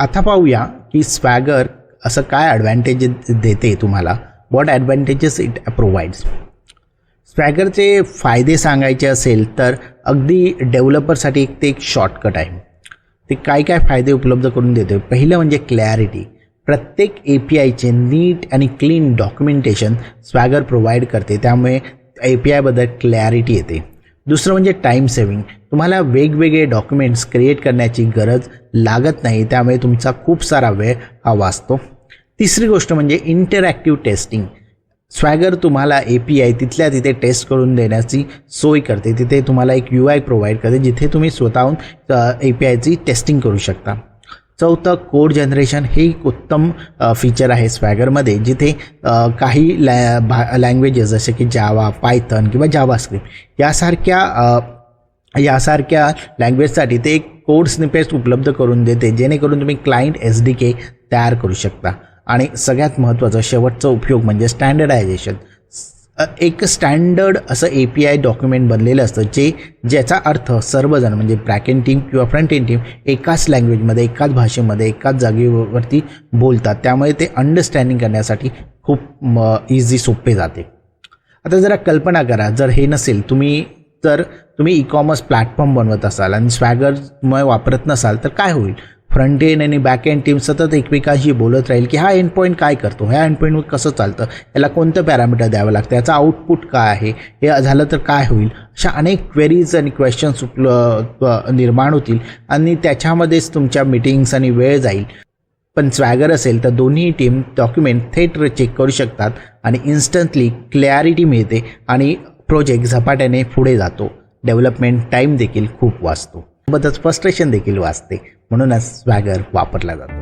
आता पाहूया की स्वॅगर असं काय ॲडव्हान्टेज देते तुम्हाला? वॉट ॲडव्हान्टेजेस इट प्रोव्हाइड्स स्वॅगरचे फायदे सांगायचे असेल तर अगदी डेव्हलपरसाठी एक ते एक शॉर्टकट आहे. ते काय काय फायदे उपलब्ध करून देते पहिलं म्हणजे क्लॅरिटी प्रत्येक ए पी आयचे नीट आणि क्लीन डॉक्युमेंटेशन स्वॅगर प्रोव्हाइड करते. त्यामुळे ए पी आयबद्दल क्लॅरिटी येते. दुसरं म्हणजे टाईम सेविंग तुम्हाला वेगवेगळे डॉक्युमेंट्स क्रिएट करण्याची गरज लागत नाही त्यामुळे तुमचा खूप सारा वेळ हा वाचतो. तिसरी गोष्ट म्हणजे इंटरॅक्टिव्ह टेस्टिंग स्वॅगर तुम्हाला ए पी आय तिथल्या तिथे टेस्ट करून देण्याची सोय करते. तिथे तुम्हाला एक यू आय प्रोव्हाइड करते जिथे तुम्ही स्वतःहून ए पी आयची टेस्टिंग करू शकता. चौथं कोड जनरेशन हे एक उत्तम फीचर आहे स्वॅगरमध्ये जिथे काही लॅ भा लँग्वेजेस जसे की जावा पायथन किंवा जावास्क्रिप्ट यासारख्या यासारख्या लँग्वेजसाठी ते एक कोड स्निपेट्स उपलब्ध करून देते जेणेकरून तुम्ही क्लायंट एस डी के तयार करू शकता. आणि सगळ्यात महत्त्वाचा शेवटचा उपयोग म्हणजे स्टँडर्डायझेशन एक स्टँडर्ड असं ए पी आय डॉक्युमेंट बनलेलं असतं जे ज्याचा अर्थ सर्वजण म्हणजे ब्रॅक एंड टीम किंवा फ्रंट एंड टीम एकाच लँग्वेजमध्ये एकाच भाषेमध्ये एकाच जागेवरती बोलतात. त्यामुळे ते अंडरस्टँडिंग करण्यासाठी खूप इझी सोपे जाते. आता जरा कल्पना करा जर हे नसेल तुम्ही जर तुम्ही ई कॉमर्स प्लॅटफॉर्म बनवत असाल आणि स्वॅगर वापरत नसाल तर काय होईल? फ्रंट एंड आणि बॅक एंड टीम सतत एकमेकांशी बोलत राहील की हा एंड पॉईंट काय करतो? ह्या एंड पॉईंटवर कसं चालतं? याला कोणतं पॅरामीटर द्यावं लागतं? याचा आउटपुट काय आहे? हे झालं तर काय होईल? अशा अनेक क्वेरीज आणि क्वेश्चन्स उपल निर्माण होतील आणि त्याच्यामध्येच तुमच्या मीटिंग्स आणि वेळ जाईल. पण स्वॅगर असेल तर दोन्ही टीम डॉक्युमेंट थेट चेक करू शकतात आणि इन्स्टंटली क्लॅरिटी मिळते आणि प्रोजेक्ट झपाट्याने पुढे जातो. डेव्हलपमेंट टाईम देखील खूप वाचतो. सोबतच फ्रस्ट्रेशन देखील वाचते. म्हणूनच स्वॅगर वापरला जातो.